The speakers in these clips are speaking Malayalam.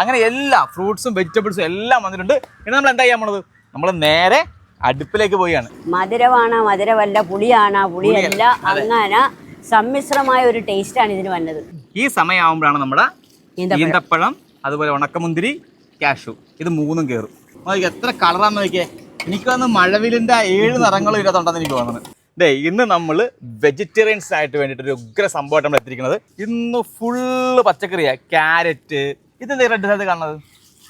അങ്ങനെ എല്ലാ ഫ്രൂട്ട്സും വെജിറ്റബിൾസും എല്ലാം വന്നിട്ടുണ്ട്. ഇനി നമ്മൾ എന്താ ചെയ്യാൻ പോണത്? നമ്മൾ നേരെ അടുപ്പിലേക്ക് പോയാണ് മധുരമാണ് മധുരമല്ല പുളിയാണ് പുളിയല്ല അങ്ങനെ സമ്മിശ്രമായ ഒരു ടേസ്റ്റ് ആണ് ഇതിന് വന്നത്. ഈ സമയമാകുമ്പോഴാണ് നമ്മുടെ ഈന്തപ്പഴം. അതുപോലെ ഉണക്കമുന്തിരി കാഷു ഇത് മൂന്നും കയറും എത്ര കളറാന്ന് നോക്കിയേ. എനിക്ക് വന്ന് മഴവിലിന്റെ ഏഴ് നിറങ്ങളും ഇതിനകത്തുണ്ടെന്ന് എനിക്ക് തോന്നുന്നത് ദേ ഇന്ന് നമ്മൾ വെജിറ്റേറിയൻസ് ആയിട്ട് വേണ്ടിയിട്ട് ഒരു ഉഗ്ര സംഭവമായിട്ട് നമ്മൾ എത്തിയിരിക്കുന്നത്. ഇന്ന് ഫുള്ള് പച്ചക്കറിയാണ് ക്യാരറ്റ് ഇതെന്താ റെഡ് കാണുന്നത്?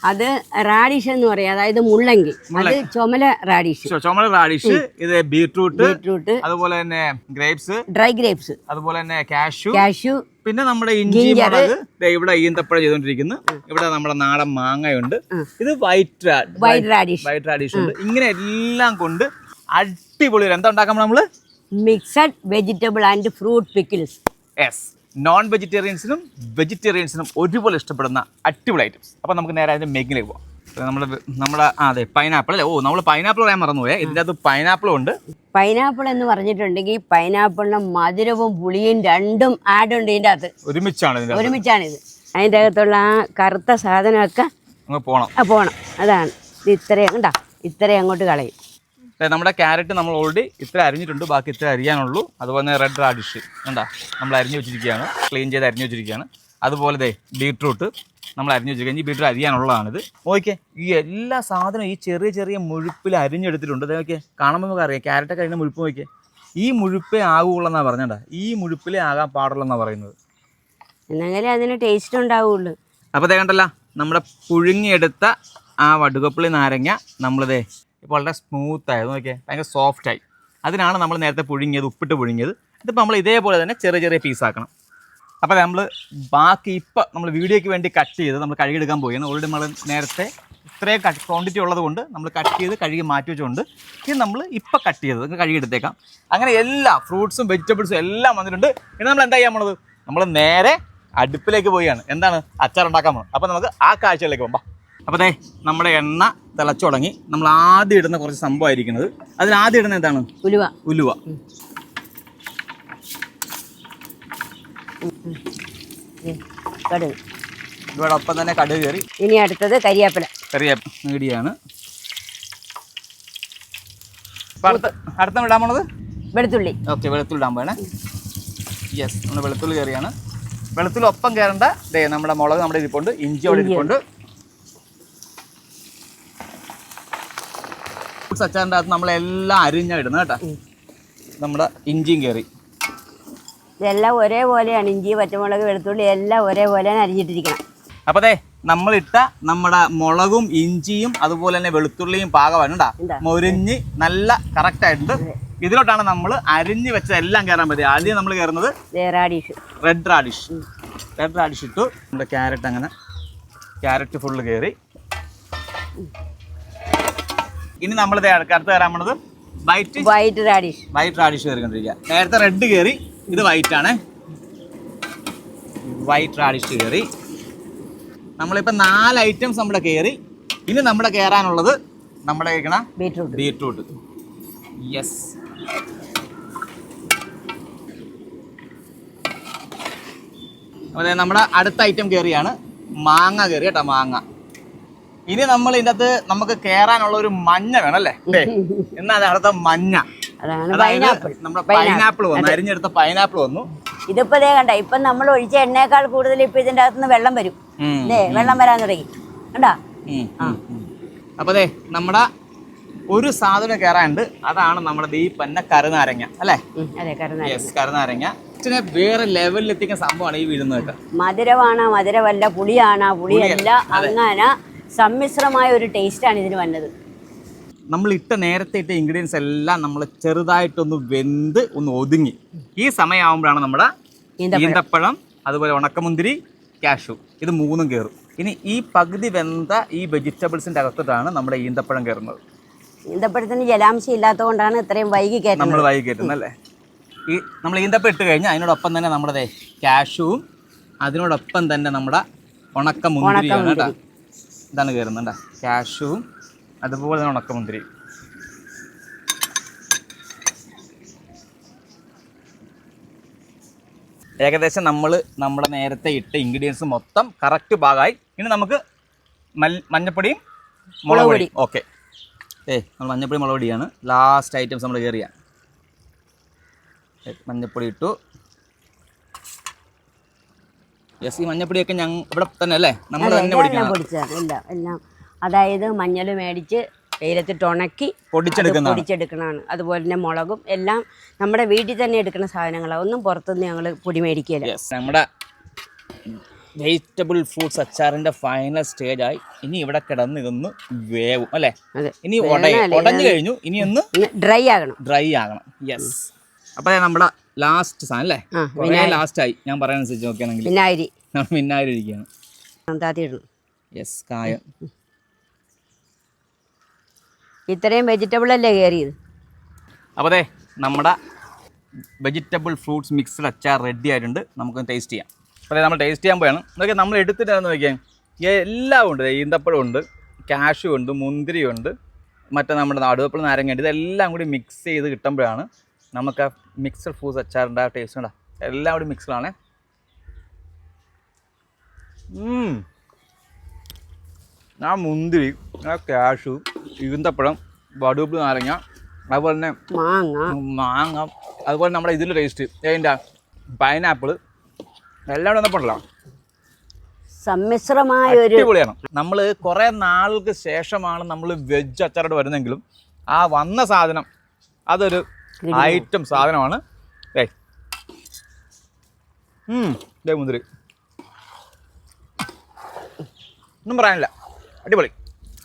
അത് റാഡിഷ് എന്ന് പറയും. അതായത് മുള്ളങ്കി. അത് ചുമല റാഡിഷ് ചുമല റാഡിഷ് ഇത് ബീട്രൂട്ട് ബീട്രൂട്ട് അതുപോലെ തന്നെ ഗ്രേപ്സ് ഡ്രൈ ഗ്രേപ്സ് അതുപോലെ തന്നെ കാഷ്യൂ കാഷ്യൂ പിന്നെ നമ്മുടെ ഇഞ്ചി മുളക്. ഇവിടെ ഈന്തപ്പഴം ചെയ്തോണ്ടിരിക്കുന്നു. ഇവിടെ നമ്മുടെ നാടൻ മാങ്ങയുണ്ട്. ഇത് white white radish white radish ഉണ്ട്. ഇങ്ങനെ എല്ലാം കൊണ്ട് അടിപൊളി എന്താ ഉണ്ടാക്കാൻ നമ്മൾ? Mixed vegetable and fruit pickles yes non വെജിറ്റേറിയൻസിനും വെജിറ്റേറിയൻസിനും ഒരുപോലെ ഇഷ്ടപ്പെടുന്ന അടിപൊളി ഐറ്റംസ് അപ്പോൾ നമുക്ക് നേരെ അതിന്റെ മെഗിലേക്ക് പോകാം നമ്മൾ നമ്മുടെ ആ അതെ പൈനാപ്പിൾ അല്ലേ? ഓ നമ്മൾ പൈനാപ്പിൾ പറയാൻ മറന്നുപോയേ. ഇതിന്റെ അകത്ത് പൈനാപ്പിളും ഉണ്ട്. പൈനാപ്പിൾ എന്ന് പറഞ്ഞിട്ടുണ്ടെങ്കിൽ പൈനാപ്പിളിന് മധുരവും പുളിയും രണ്ടും ആഡ് ഉണ്ട് ഇതിന്റെ അകത്ത്. ഒരുമിച്ചാണ് ഒരുമിച്ചാണ് ഇത് അതിന്റെ അകത്തുള്ള ആ കറുത്ത സാധനമൊക്കെ പോകണം പോകണം അതാണ്. ഇത് ഇത്രയും കണ്ടാ? ഇത്രയും അങ്ങോട്ട് കളയും. നമ്മുടെ ക്യാരറ്റ് നമ്മൾ ഓൾറെഡി ഇത്ര അരിഞ്ഞിട്ടുണ്ട്. ബാക്കി ഇത്ര അരിയാനുള്ളൂ. അതുപോലെ തന്നെ റെഡ് റാഡിഷ് എന്താ നമ്മൾ അരിഞ്ഞു വെച്ചിരിക്കുകയാണ്. ക്ലീൻ ചെയ്ത് അരിഞ്ഞു വെച്ചിരിക്കുകയാണ്. അതുപോലെ ദേ ബീട്രൂട്ട് നമ്മൾ അരിഞ്ഞു വെച്ചിരിക്കുക ഈ ബീട്രൂട്ട് അരിയാനുള്ളതാണിത്. ഓക്കെ ഈ എല്ലാ സാധനവും ഈ ചെറിയ ചെറിയ മുഴുപ്പിൽ അരിഞ്ഞെടുത്തിട്ടുണ്ട്. നോക്കിയേ കാണുമ്പോൾ നമുക്ക് അറിയാം ക്യാരറ്റൊക്കെ അരിഞ്ഞ മുഴുപ്പ് നോക്കിയേ. ഈ മുഴുപ്പേ ആകുള്ളെന്നാണ് പറഞ്ഞേട്ടാ ഈ മുഴുപ്പിലേ ആകാൻ പാടുള്ളെന്നാണ് പറയുന്നത്. എന്നെങ്കിലേ അതിന് ടേസ്റ്റ് ഉണ്ടാവുള്ളൂ. അപ്പോൾ ദേ കണ്ടല്ല നമ്മുടെ പുഴുങ്ങിയെടുത്ത ആ വടുകപ്പുളി നാരങ്ങ നമ്മളിതേ ഇപ്പോൾ വളരെ സ്മൂത്ത് ആയത് നോക്കിയേ ഭയങ്കര സോഫ്റ്റ് ആയി. അതിനാണ് നമ്മൾ നേരത്തെ പുഴുങ്ങിയത് ഉപ്പിട്ട് പുഴുങ്ങിയത്. ഇതിപ്പോൾ നമ്മൾ ഇതേപോലെ തന്നെ ചെറിയ ചെറിയ പീസാക്കണം അപ്പോൾ നമ്മൾ ബാക്കി ഇപ്പോൾ നമ്മൾ വീഡിയോയ്ക്ക് വേണ്ടി കട്ട് ചെയ്ത് നമ്മൾ കഴുകിയെടുക്കാൻ പോവുകയാണ് ഓൾറെഡി നമ്മൾ നേരത്തെ ഇത്രയും കട്ട് ക്വാണ്ടിറ്റി ഉള്ളത് കൊണ്ട് നമ്മൾ കട്ട് ചെയ്ത് കഴുകി മാറ്റി വെച്ചുകൊണ്ട് ഇത് നമ്മൾ ഇപ്പം കട്ട് ചെയ്തത് കഴുകി കഴുകിയെടുത്തേക്കാം. അങ്ങനെ എല്ലാ ഫ്രൂട്ട്സും വെജിറ്റബിൾസും എല്ലാം വന്നിട്ടുണ്ട്. ഇനി നമ്മൾ എന്താ ചെയ്യാൻ പോണത്? നമ്മൾ നേരെ അടുപ്പിലേക്ക് പോവുകയാണ്. എന്താണ്? അച്ചാർ ഉണ്ടാക്കാൻ പോകുന്നത് അപ്പോൾ നമുക്ക് ആ കാഴ്ചയിലേക്ക് പോകാം. അപ്പോൾ അതെ നമ്മുടെ എണ്ണ തിളച്ചു തുടങ്ങി. നമ്മൾ ആദ്യം ഇടുന്ന കുറച്ച് സംഭവമായിരിക്കുന്നത്. അതിൽ ആദ്യം ഇടുന്ന എന്താണ്? ഉലുവ. ഉലുവ. കടുക്. ഇതോടൊപ്പം തന്നെ കടുക് കയറി. ഇനി അടുത്തത് കരിയാപ്പില. കരിയാപ്പില മീഡിയാണ് അടുത്ത വിടാൻ പോണത്? വെളുത്തുള്ളി. ഓക്കെ വെളുത്തുള്ളി ഇടാൻ പോണേ യെസ് നമ്മൾ വെളുത്തുള്ളി കയറിയാണ്. വെളുത്തുള്ളി ഒപ്പം കയറേണ്ട ദേ നമ്മുടെ മുളക് നമ്മുടെ ഇരിപ്പുണ്ട് ഇഞ്ചി അവിടെ ഇരിപ്പുണ്ട്. അച്ചാറിന്റെ അകത്ത് നമ്മളെല്ലാം അരിഞ്ഞിടുന്നു കേട്ടോ. നമ്മുടെ ഇഞ്ചിയും കയറി. ഇതെല്ലാം ഒരേപോലെയാണ്. ഇഞ്ചി പച്ചമുളക് വെളുത്തുള്ളി എല്ലാം ഒരേപോലെയാണ് അരിഞ്ഞിട്ടിരിക്കണം. അപ്പോൾ അതെ നമ്മളിട്ട നമ്മുടെ മുളകും ഇഞ്ചിയും അതുപോലെ തന്നെ വെളുത്തുള്ളിയും പാകമാണ് കേട്ടോ. മൊരിഞ്ഞ് നല്ല കറക്റ്റ് ആയിട്ടുണ്ട്. ഇതിലോട്ടാണ് നമ്മൾ അരിഞ്ഞ് വെച്ചതെല്ലാം കയറാൻ പറ്റുക ആദ്യം നമ്മൾ കയറുന്നത് റെഡ് റാഡിഷ് റെഡ് റാഡിഷ് ഇട്ടു. നമ്മുടെ ക്യാരറ്റ് അങ്ങനെ ക്യാരറ്റ് ഫുള്ള് കയറി ഇനി നമ്മൾ അടുത്ത് കയറാൻ പോണത് white white radish white radish കയറിക്കൊണ്ടിരിക്കുക നേരത്തെ റെഡ് കയറി ഇത് വൈറ്റ് ആണ്. വൈറ്റ് റാഡിഷ് കയറി. നമ്മളിപ്പോൾ നാല് ഐറ്റംസ് നമ്മുടെ കയറി. ഇനി നമ്മുടെ കയറാനുള്ളത് നമ്മുടെ കഴിക്കണ ബീറ്റ്റൂട്ട് ബീറ്റ്റൂട്ട് യെസ് അതെ നമ്മുടെ അടുത്ത ഐറ്റം കയറിയാണ് മാങ്ങ കയറി കേട്ടോ മാങ്ങ. ഇനി നമ്മൾ ഇതിന്റെ അകത്ത് നമുക്ക് കേറാനുള്ള ഒരു മഞ്ഞ വേണം അല്ലേ? എന്നാ അടുത്ത മഞ്ഞ. അതാണ് പൈനാപ്പിൾ നമ്മുടെ പൈനാപ്പിൾ വന്നു. അരിഞ്ഞെടുത്ത പൈനാപ്പിൾ വന്നു. ഇതിപ്പോ ദേ കണ്ട ഇപ്പൊ നമ്മൾ ഒഴിച്ച എണ്ണയേക്കാൾ കൂടുതൽ ഇപ്പൊ ഇതിന്റെ അകത്തുനിന്ന് വെള്ളം വരും. വെള്ളം വരാൻ തുടങ്ങി. കണ്ടാ. അപ്പൊ അതെ നമ്മുടെ ഒരു സാധനം കയറാനുണ്ട് അതാണ് നമ്മുടെ ഈ പന്ന കരുനാരങ്ങ അല്ലേ? യെസ് കരുനാരങ്ങ. ഇതിനെ വേറെ ലെവലിൽ എത്തിക്കുന്ന സംഭവമാണ് ഈ വീഴുന്നത് മധുരമാണ് മധുരമല്ല പുളിയാണ് പുളിയല്ല അങ്ങനെ സമ്മിശ്രമായ ഒരു ടേസ്റ്റാണ് ഇതിന് വന്നത്. നമ്മൾ ഇട്ട നേരത്തെ ഇട്ട ഇൻഗ്രീഡിയൻസ് എല്ലാം നമ്മൾ ചെറുതായിട്ടൊന്ന് വെന്ത് ഒന്ന് ഒതുങ്ങി. ഈ സമയമാകുമ്പോഴാണ് നമ്മുടെ ഈന്തപ്പഴം. അതുപോലെ ഉണക്കമുന്തിരി കാഷു ഇത് മൂന്നും കയറും. ഇനി ഈ പകുതി വെന്ത ഈ വെജിറ്റബിൾസിന്റെ അകത്തോട്ടാണ് നമ്മുടെ ഈന്തപ്പഴം കയറുന്നത്. ഈന്തപ്പഴത്തിന് ജലാംശം ഇല്ലാത്തതുകൊണ്ടാണ് ഇത്രയും വൈകി നമ്മൾ വൈകി കയറ്റുന്നത് അല്ലേ? ഈ നമ്മൾ ഈന്തപ്പം ഇട്ട് കഴിഞ്ഞാൽ അതിനോടൊപ്പം തന്നെ നമ്മുടെ കാഷുവും അതിനോടൊപ്പം തന്നെ നമ്മുടെ ഉണക്കമുന്തിരിയാണ് കേട്ടോ. ഇതാണ് കയറുന്നുണ്ട കാഷുവും അതുപോലെ തന്നെ ഉണക്കമുന്തിരി. ഏകദേശം നമ്മൾ നമ്മുടെ നേരത്തെ ഇട്ട ഇൻഗ്രീഡിയൻസ് മൊത്തം കറക്റ്റ് ഭാഗമായി ഇനി നമുക്ക് മൽ- മഞ്ഞപ്പൊടിയും മുളക് പൊടി. പൊടി ഓക്കെ ഏ നമ്മൾ മഞ്ഞപ്പൊടി മുളക് പൊടിയാണ് ലാസ്റ്റ് ഐറ്റംസ് നമ്മൾ കയറിയ മഞ്ഞപ്പൊടി ഇട്ടു. യെസ് ഈ മഞ്ഞപ്പൊടിയൊക്കെ ഞങ്ങൾ ഇവിടെ തന്നെ അല്ലേ നമ്മൾ തന്നെ പൊടിക്കണം. എല്ലാം എല്ലാം അതായത് മഞ്ഞൾ മേടിച്ച് വെയിലത്തിട്ട് ഉണക്കി പൊടിച്ചെടുക്കുന്നതാണ്. പൊടിച്ചെടുക്കണതാണ്. അതുപോലെ തന്നെ മുളകും എല്ലാം നമ്മുടെ വീട്ടിൽ തന്നെ എടുക്കുന്ന സാധനങ്ങളാണ് ഒന്നും പുറത്തുനിന്ന് ഞങ്ങൾ പൊടി മേടിക്കില്ല നമ്മുടെ വെജിറ്റബിൾ ഫ്രൂട്ട്സ് അച്ചാറിന്റെ ഫൈനൽ സ്റ്റേജ് ആയി. ഇനി ഇവിടെ കിടന്ന് ഇതൊന്ന് വേവും അല്ലേ? ഇനി ഉടഞ്ഞു കഴിഞ്ഞു. ഇനി ഒന്ന് ഡ്രൈ ആകണം. ഡ്രൈ ആകണം. യെസ് അപ്പൊ നമ്മുടെ ലാസ്റ്റ് സാധനം അല്ലേ? ലാസ്റ്റ് ആയി. ഞാൻ പറയുന്നതനുസരിച്ച് നോക്കുകയാണെങ്കിൽ മിന്നായിരി മിന്നായിരം ഇരിക്കുകയാണ്. യെസ് കായം. ഇത്രയും വെജിറ്റബിൾ അല്ലേ കയറിയത് അപ്പോൾ അതെ നമ്മുടെ വെജിറ്റബിൾ ഫ്രൂട്ട്സ് മിക്സ്ഡ് അച്ചാർ റെഡി ആയിട്ടുണ്ട്. നമുക്ക് ടേസ്റ്റ് ചെയ്യാം. അപ്പോൾ നമ്മൾ ടേസ്റ്റ് ചെയ്യാൻ പോയാണ് ഇതൊക്കെ നമ്മൾ എടുത്തിട്ടാന്ന് നോക്കിയാൽ എല്ലാം ഉണ്ട്. ഈന്തപ്പഴം ഉണ്ട് കാഷ്യൂ ഉണ്ട് മുന്തിരി ഉണ്ട് മറ്റേ നമ്മുടെ നടുവപ്പഴ നാരങ്ങ ഉണ്ട്. ഇതെല്ലാം കൂടി മിക്സ് ചെയ്ത് കിട്ടുമ്പോഴാണ് നമുക്ക് ആ മിക്സഡ് ഫ്രൂട്ട്സ് അച്ചാറിന്റെ ആ ടേസ്റ്റ് ഉണ്ടാ എല്ലാം കൂടി മിക്സഡാണ് ആ മുന്തിരി ആ കാഷു ഈന്തപ്പഴം വടുവപ്പ് നാരങ്ങ അതുപോലെ തന്നെ മാങ്ങ. മാങ്ങ. അതുപോലെ നമ്മുടെ ഇതിൽ ടേസ്റ്റ് അതിന്റെ പൈനാപ്പിൾ എല്ലാം കൂടെ വന്നപ്പോഴല്ലോ സമ്മിശ്രമായ ഒരു അടിപൊളിയാണ്. നമ്മൾ കുറേ നാളുകൾക്ക് ശേഷമാണ് നമ്മൾ വെജ് അച്ചാറോട് വരുന്നെങ്കിലും ആ വന്ന സാധനം അതൊരു ഐറ്റം സാധനമാണ്. മുന്തിരി. ഒന്നും പറയാനില്ല. അടിപൊളി.